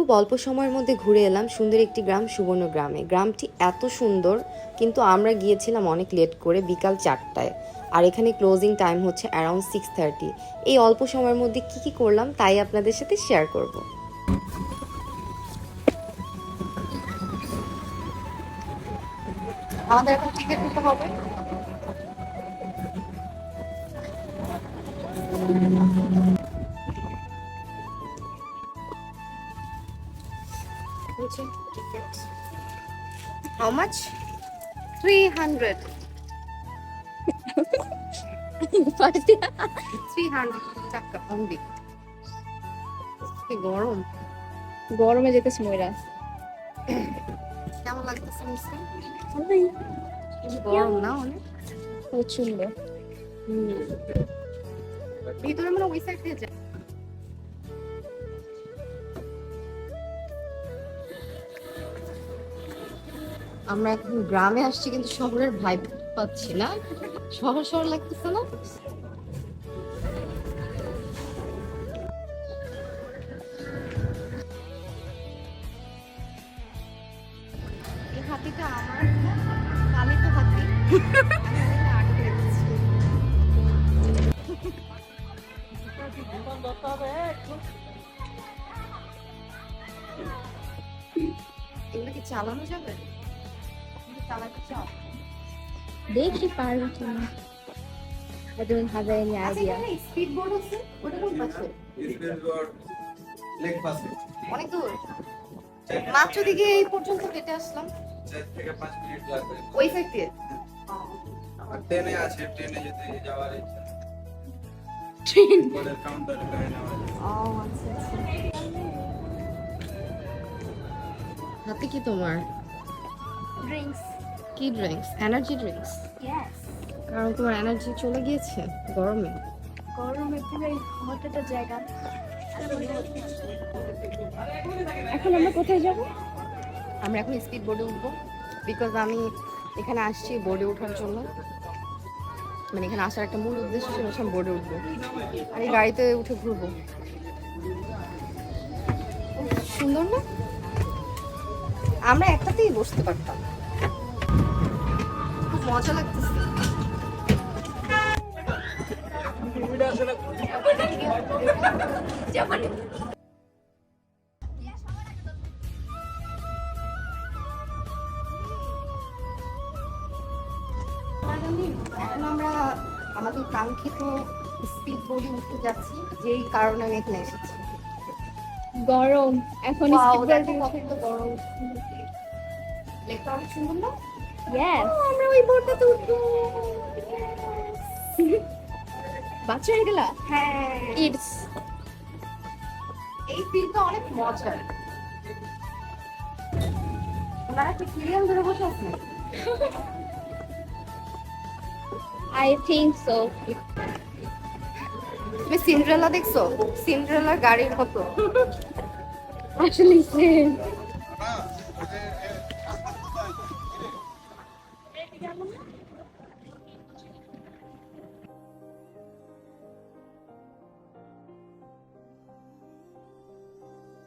খুব অল্প সময়ের মধ্যে ঘুরে এলাম সুন্দর একটি গ্রাম, সুবর্ণ গ্রামে। গ্রামটি এত সুন্দর, কিন্তু আমরা গিয়েছিলাম অনেক লেট করে, বিকাল চারটায়। আর এখানে ক্লোজিং টাইম হচ্ছে অ্যারাউন্ড সিক্স থার্টি এই অল্প সময়ের মধ্যে কি কি করলাম তাই আপনাদের সাথে শেয়ার করব। আমাদের এখন টিকিট নিতে হবে। How much? 300. 300 টাকা only. কি গরম? গরমে যেতেছি ময়রা। কেমন লাগতেছে গরম না অনেক? প্রচণ্ড ভিতরে মানে ওই সাইড দিয়ে আমরা এখন গ্রামে আসছি, কিন্তু শহরের ভাইব পাচ্ছি না। শহর শহর লাগতেছে না? হাতিটা আমার হাতি। এগুলো কি চালানো যাবে? দেখি পারব don't have any আচ্ছা idea. এখানে স্পিড বোর্ড আছে ওটা কোন পাশে? স্পিড বোর্ড লেক পাশে অনেক দূর। মাত্র দিকে এই পর্যন্ত হেঁটে আসলাম। থেকে পাঁচ মিনিট লাগবে। ওই সাইড দিয়ে? আর ট্রেনে আছে ট্রেনে যেতে যাওয়ার ইচ্ছা। Train. ওদের কাউন্টারে যায় ও আচ্ছা আচ্ছা। হাতে কি তোমার? Drinks. কি ড্রিঙ্কস এনার্জি ড্রিঙ্কস কারণ তোমার এনার্জি চলে গিয়েছে গরমে। গরমে একটা জায়গা। এখন আমরা কোথায় যাব? আমরা এখন স্পিড বোর্ডে উঠবো। বিকজ আমি এখানে আসছি বোর্ডে ওঠার জন্য। মানে এখানে আসার একটা মূল উদ্দেশ্য ছিল আমি বোর্ডে উঠবো। আর এই গাড়িতে উঠে ঘুরবো। সুন্দর না? আমরা একটাতেই বসতে পারতাম। মজা লাগতেছে। এখন আমরা আমাদের কাঙ্ক্ষিত স্পিড বোর্ডে উঠতে যাচ্ছি যেই কারণে আমি এখানে এসেছি। গরম এখন গরম। লেকটা অনেক সুন্দর না? Yes. আমরা ওই বোর্ডটাতে উঠবো বাচ্চা হয়ে গেলা? হ্যাঁ। কিডস এই ফিল্ডটা অনেক মজার। ওনারা কি সিরিয়াল ধরে বসে আছেন আই থিংক সো তুমি সিন্ড্রেলা দেখছ? সিন্ড্রেলার গাড়ির মতো। আসলে সেম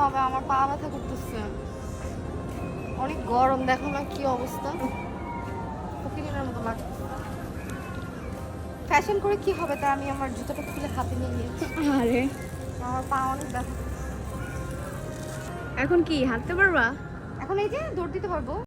হবে আমার পা ব্যথা করতেছে। অনেক গরম দেখো না কি অবস্থা। ফকিরের মতো ফ্যাশন করে কি হবে তা আমি আমার জুতোটা খুলে হাতে নিয়ে নিয়েছি। আরে। আমার পা অনেক ব্যথা এখন কি হাঁটতে পারবা? এখন এই যে দৌড় দিতে পারব।